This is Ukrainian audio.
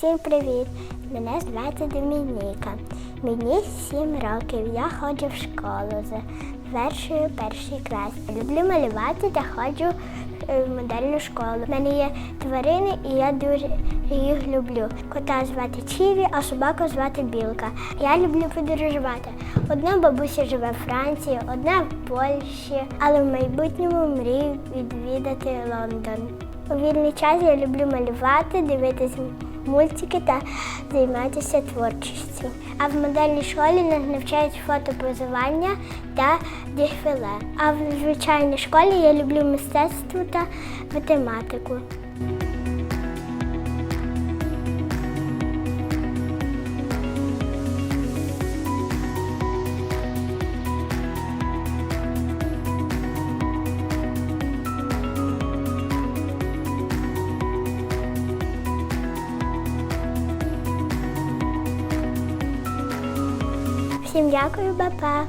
Всім привіт! Мене звати Домініка. Мені 7 років. Я ходжу в школу. Завершую перший клас. Люблю малювати та ходжу е, в модельну школу. У мене є тварини і я дуже їх люблю. Кота звати Чіві, а собаку звати Білка. Я люблю подорожувати. Одна бабуся живе в Франції, одна в Польщі, але в майбутньому мрію відвідати Лондон. У вільний час я люблю малювати, дивитися мультики та займатися творчістю. А в модельній школі нас навчають фотопозування та дефіле. А в звичайній школі я люблю мистецтво та математику. Всім дякую, папа.